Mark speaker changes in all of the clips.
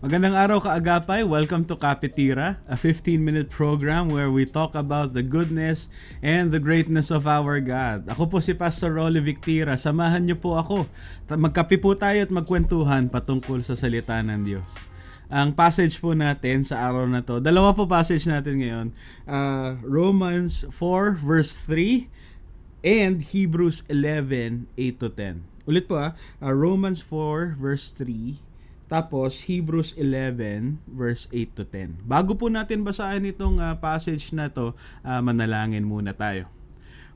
Speaker 1: Magandang araw kaagapay. Welcome to Kapitira, a 15-minute program where we talk about the goodness and the greatness of our God. Ako po si Pastor Rolly Victira. Samahan niyo po ako. Magkape po tayo at magkwentuhan patungkol sa salita ng Diyos. Ang passage po natin sa araw na to, dalawa po passage natin ngayon. Uh, Romans 4 verse 3 and Hebrews 11, 8 to 10. Ulit po ah, uh, Romans 4 verse 3 tapos Hebrews 11 verse 8 to 10. Bago po natin basahin itong uh, passage na to, uh, manalangin muna tayo.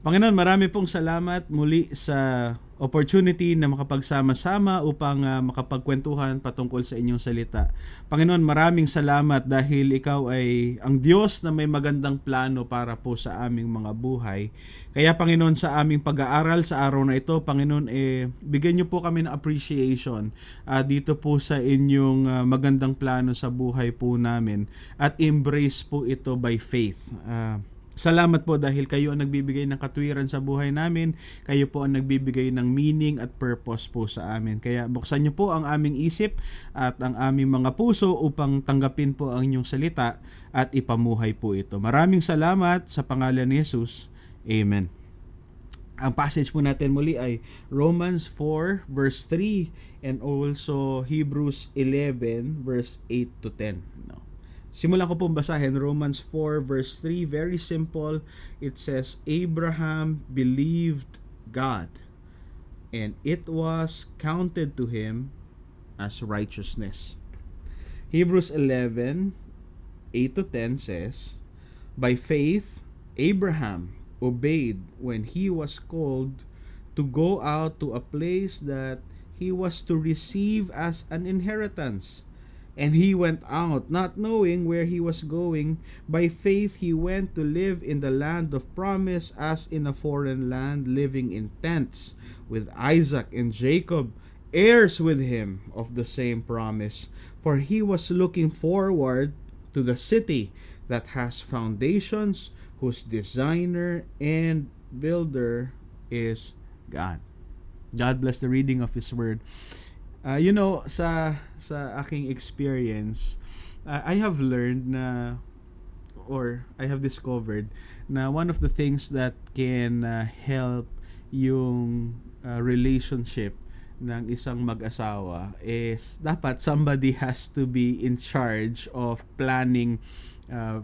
Speaker 1: Panginoon, marami pong salamat muli sa opportunity na makapagsama-sama upang uh, makapagkwentuhan patungkol sa inyong salita. Panginoon, maraming salamat dahil ikaw ay ang Diyos na may magandang plano para po sa aming mga buhay. Kaya Panginoon, sa aming pag-aaral sa araw na ito, Panginoon, eh, bigyan niyo po kami ng appreciation uh, dito po sa inyong uh, magandang plano sa buhay po namin at embrace po ito by faith. Uh, Salamat po dahil kayo ang nagbibigay ng katwiran sa buhay namin. Kayo po ang nagbibigay ng meaning at purpose po sa amin. Kaya buksan niyo po ang aming isip at ang aming mga puso upang tanggapin po ang inyong salita at ipamuhay po ito. Maraming salamat sa pangalan ni Jesus. Amen. Ang passage po natin muli ay Romans 4 verse 3 and also Hebrews 11 verse 8 to 10. No. Simulan ko pong basahin Romans 4 verse 3. Very simple. It says, Abraham believed God and it was counted to him as righteousness. Hebrews 11, 8 to 10 says, By faith, Abraham obeyed when he was called to go out to a place that he was to receive as an inheritance and he went out, not knowing where he was going. By faith, he went to live in the land of promise, as in a foreign land, living in tents with Isaac and Jacob, heirs with him of the same promise. For he was looking forward to the city that has foundations, whose designer and builder is God. God bless the reading of His Word. Uh, you know, sa sa aking experience, uh, I have learned na or I have discovered na one of the things that can uh, help yung uh, relationship ng isang mag-asawa is dapat somebody has to be in charge of planning uh,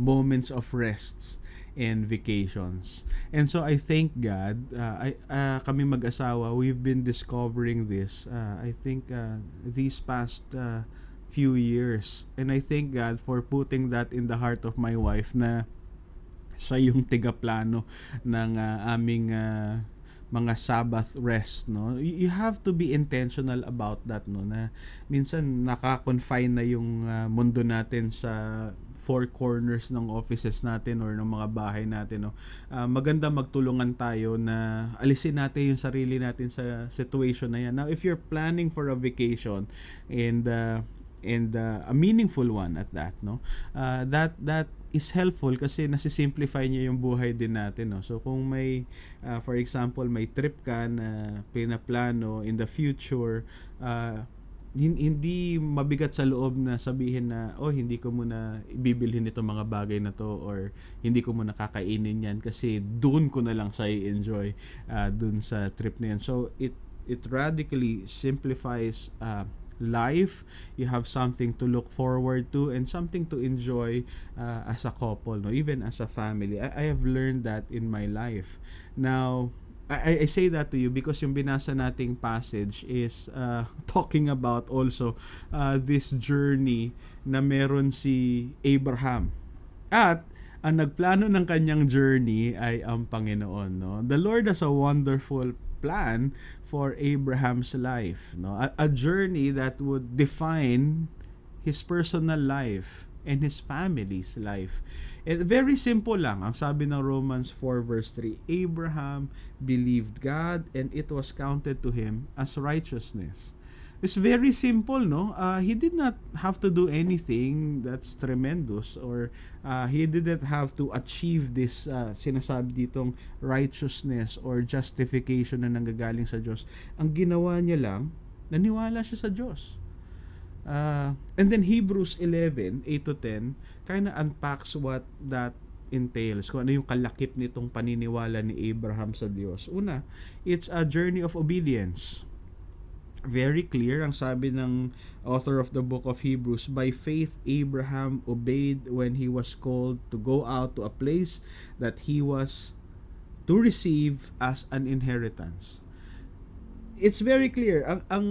Speaker 1: moments of rests and vacations. And so I thank God, uh, I uh, kami mag-asawa, we've been discovering this. Uh, I think uh, these past uh, few years. And I thank God for putting that in the heart of my wife na siya yung tiga-plano ng uh, aming uh, mga Sabbath rest no you have to be intentional about that no na minsan naka-confine na yung uh, mundo natin sa four corners ng offices natin or ng mga bahay natin no? Uh, maganda magtulungan tayo na alisin natin yung sarili natin sa situation na yan. Now if you're planning for a vacation and uh, and uh, a meaningful one at that no? Uh, that that is helpful kasi nasisimplify niya yung buhay din natin no? So kung may uh, for example may trip ka na pinaplano in the future uh, hindi mabigat sa loob na sabihin na oh hindi ko muna ibibilhin itong mga bagay na to or hindi ko muna kakainin yan kasi doon ko na lang sa enjoy uh, doon sa trip na yan. So it it radically simplifies uh, life. You have something to look forward to and something to enjoy uh, as a couple no? Even as a family. I, I have learned that in my life. Now I, I say that to you because yung binasa nating passage is uh, talking about also uh, this journey na meron si Abraham. At ang nagplano ng kanyang journey ay ang Panginoon. No? The Lord has a wonderful plan for Abraham's life. No? A, a journey that would define his personal life and his family's life. And very simple lang. Ang sabi ng Romans 4 verse 3, Abraham believed God and it was counted to him as righteousness. It's very simple, no? Uh, he did not have to do anything that's tremendous or uh, he didn't have to achieve this uh, sinasabi ditong righteousness or justification na nanggagaling sa Diyos. Ang ginawa niya lang, naniwala siya sa Diyos Uh, and then Hebrews 11, 8 to 10, kind of unpacks what that entails, kung ano yung kalakip nitong paniniwala ni Abraham sa Diyos. Una, it's a journey of obedience. Very clear ang sabi ng author of the book of Hebrews, by faith Abraham obeyed when he was called to go out to a place that he was to receive as an inheritance. It's very clear ang ang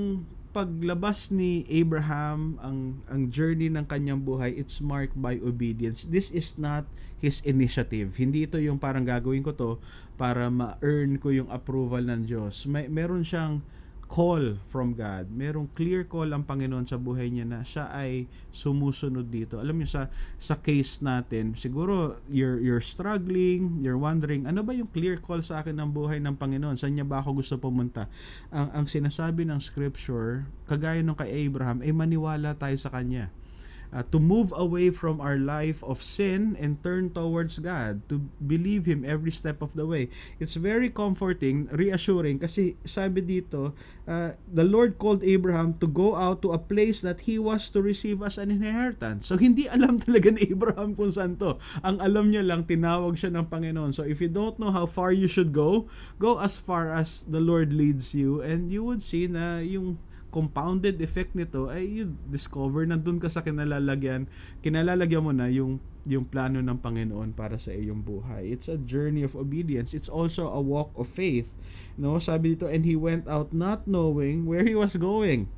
Speaker 1: paglabas ni Abraham ang ang journey ng kanyang buhay it's marked by obedience. This is not his initiative. Hindi ito yung parang gagawin ko to para ma-earn ko yung approval ng Diyos. May meron siyang call from God. Merong clear call ang Panginoon sa buhay niya na siya ay sumusunod dito. Alam niyo sa sa case natin, siguro you're you're struggling, you're wondering, ano ba yung clear call sa akin ng buhay ng Panginoon? Saan niya ba ako gusto pumunta? Ang ang sinasabi ng scripture, kagaya nung kay Abraham, ay maniwala tayo sa kanya uh, to move away from our life of sin and turn towards God, to believe Him every step of the way. It's very comforting, reassuring, kasi sabi dito, uh, the Lord called Abraham to go out to a place that he was to receive as an inheritance. So, hindi alam talaga ni Abraham kung saan to. Ang alam niya lang, tinawag siya ng Panginoon. So, if you don't know how far you should go, go as far as the Lord leads you and you would see na yung compounded effect nito ay you discover na doon ka sa kinalalagyan kinalalagyan mo na yung yung plano ng Panginoon para sa iyong buhay. It's a journey of obedience. It's also a walk of faith. No sabi dito and he went out not knowing where he was going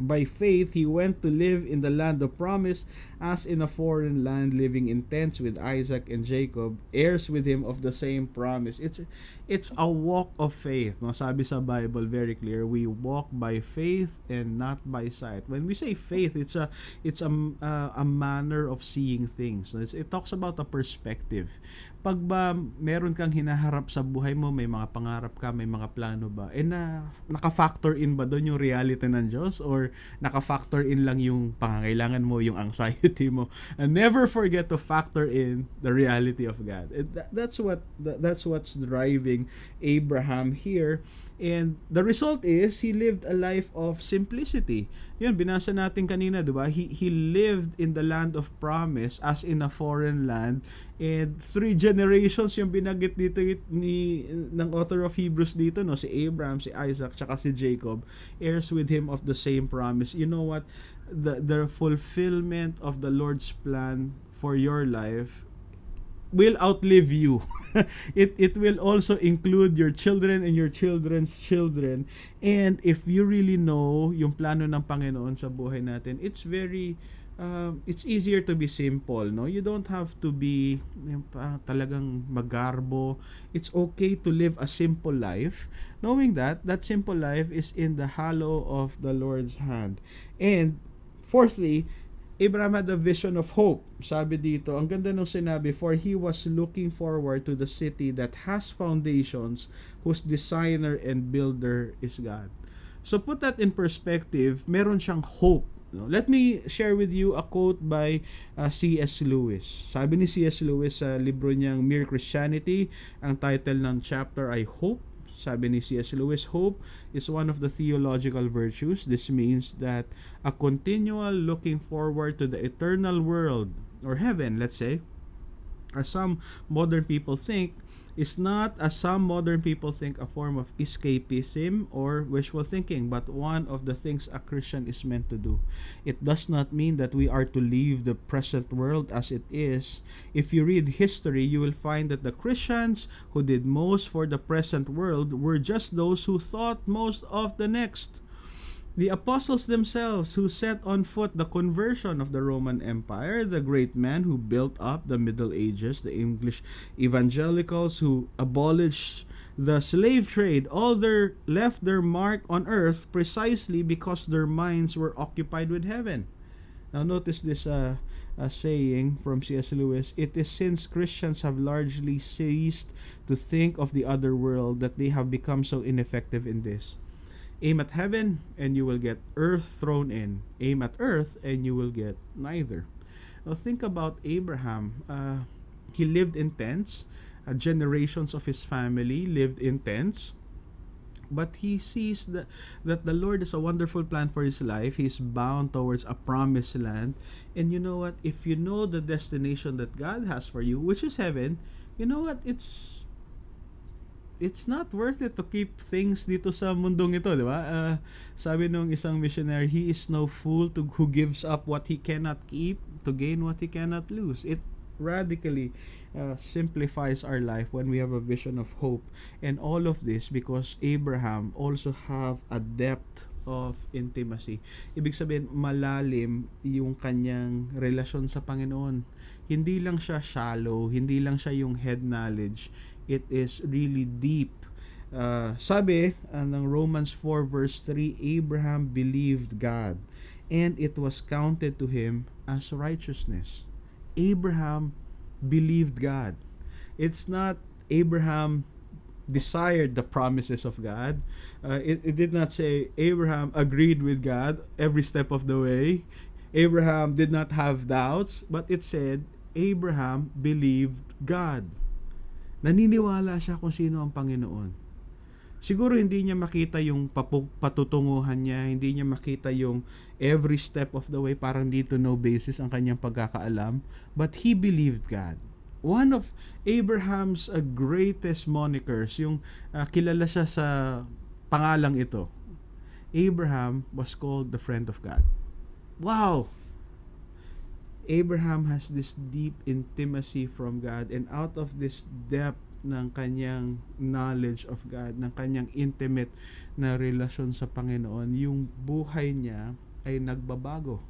Speaker 1: by faith he went to live in the land of promise as in a foreign land living in tents with Isaac and Jacob heirs with him of the same promise. It's it's a walk of faith. No sabi sa Bible very clear we walk by faith and not by sight. When we say faith it's a it's a uh, a manner of seeing things. It's, it talks about a perspective pag ba meron kang hinaharap sa buhay mo, may mga pangarap ka, may mga plano ba, eh na naka-factor in ba doon yung reality ng Diyos or naka-factor in lang yung pangangailangan mo, yung anxiety mo. And never forget to factor in the reality of God. That's what that, that's what's driving Abraham here And the result is, he lived a life of simplicity. Yun, binasa natin kanina, di ba? He, he lived in the land of promise as in a foreign land. And three generations yung binagit dito ni, ng author of Hebrews dito, no? Si Abraham, si Isaac, tsaka si Jacob, heirs with him of the same promise. You know what? The, the fulfillment of the Lord's plan for your life will outlive you. it it will also include your children and your children's children. And if you really know yung plano ng Panginoon sa buhay natin, it's very uh, it's easier to be simple, no? You don't have to be uh, talagang magarbo. It's okay to live a simple life, knowing that that simple life is in the hollow of the Lord's hand. And fourthly, Abraham had a vision of hope. Sabi dito, ang ganda nung sinabi, for he was looking forward to the city that has foundations, whose designer and builder is God. So put that in perspective, meron siyang hope. Let me share with you a quote by uh, C.S. Lewis. Sabi ni C.S. Lewis sa libro niyang Mere Christianity, ang title ng chapter ay Hope sabi ni C.S. Lewis, hope is one of the theological virtues. This means that a continual looking forward to the eternal world or heaven, let's say, as some modern people think, is not, as some modern people think, a form of escapism or wishful thinking, but one of the things a Christian is meant to do. It does not mean that we are to leave the present world as it is. If you read history, you will find that the Christians who did most for the present world were just those who thought most of the next the apostles themselves who set on foot the conversion of the Roman Empire, the great men who built up the Middle Ages, the English evangelicals who abolished the slave trade, all their left their mark on earth precisely because their minds were occupied with heaven. Now notice this uh, uh, saying from C.S. Lewis, it is since Christians have largely ceased to think of the other world that they have become so ineffective in this. Aim at heaven and you will get earth thrown in. Aim at earth and you will get neither. Now think about Abraham. Uh, he lived in tents. Uh, generations of his family lived in tents. but he sees that that the Lord has a wonderful plan for his life. He's bound towards a promised land. And you know what? If you know the destination that God has for you, which is heaven, you know what? It's it's not worth it to keep things dito sa mundong ito, di ba? Uh, sabi nung isang missionary, he is no fool to who gives up what he cannot keep to gain what he cannot lose. It radically uh, simplifies our life when we have a vision of hope. And all of this because Abraham also have a depth of intimacy. Ibig sabihin, malalim yung kanyang relasyon sa Panginoon. Hindi lang siya shallow, hindi lang siya yung head knowledge. It is really deep. Uh, sabi uh, ng Romans 4 verse 3, Abraham believed God and it was counted to him as righteousness. Abraham believed God. It's not Abraham desired the promises of God. Uh, it, it did not say Abraham agreed with God every step of the way. Abraham did not have doubts, but it said Abraham believed God. Naniniwala siya kung sino ang Panginoon. Siguro hindi niya makita yung patutunguhan niya, hindi niya makita yung every step of the way, parang dito no basis ang kanyang pagkakaalam, but he believed God. One of Abraham's uh, greatest monikers, yung uh, kilala siya sa pangalang ito. Abraham was called the friend of God. Wow! Abraham has this deep intimacy from God and out of this depth ng kanyang knowledge of God, ng kanyang intimate na relasyon sa Panginoon, yung buhay niya ay nagbabago.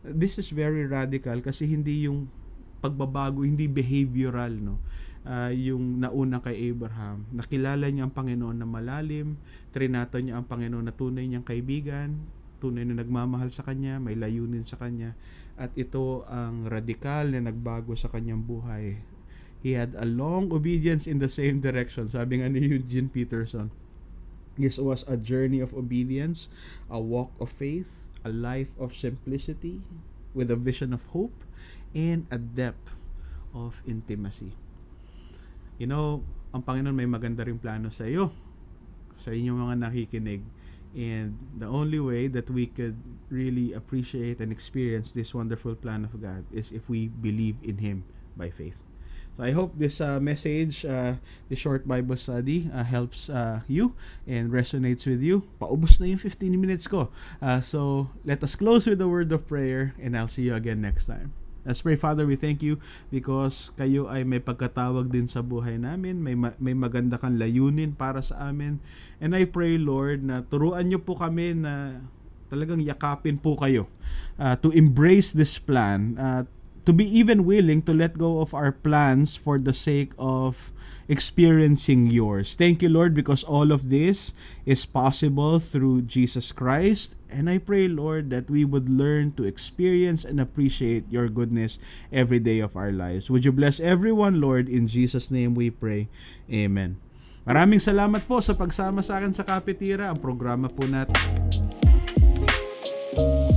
Speaker 1: This is very radical kasi hindi yung pagbabago, hindi behavioral, no? Uh, yung nauna kay Abraham. Nakilala niya ang Panginoon na malalim, trinato niya ang Panginoon na tunay niyang kaibigan, tunay na nagmamahal sa kanya, may layunin sa kanya, at ito ang radikal na nagbago sa kanyang buhay. He had a long obedience in the same direction. Sabi nga ni Eugene Peterson, this was a journey of obedience, a walk of faith, a life of simplicity, with a vision of hope, and a depth of intimacy. You know, ang Panginoon may maganda ring plano sa iyo, sa inyong mga nakikinig. And the only way that we could really appreciate and experience this wonderful plan of God is if we believe in Him by faith. So I hope this uh, message, uh, the short Bible study, uh, helps uh, you and resonates with you. Paubos na yung 15 minutes ko. Uh, so let us close with a word of prayer and I'll see you again next time. Let's pray, Father, we thank you because kayo ay may pagkatawag din sa buhay namin. May, ma- may maganda kang layunin para sa amin. And I pray, Lord, na turuan niyo po kami na talagang yakapin po kayo uh, to embrace this plan, uh, to be even willing to let go of our plans for the sake of experiencing yours. Thank you, Lord, because all of this is possible through Jesus Christ. And I pray, Lord, that we would learn to experience and appreciate your goodness every day of our lives. Would you bless everyone, Lord? In Jesus' name we pray. Amen. Maraming salamat po sa pagsama sa akin sa Kapitira. Ang programa po natin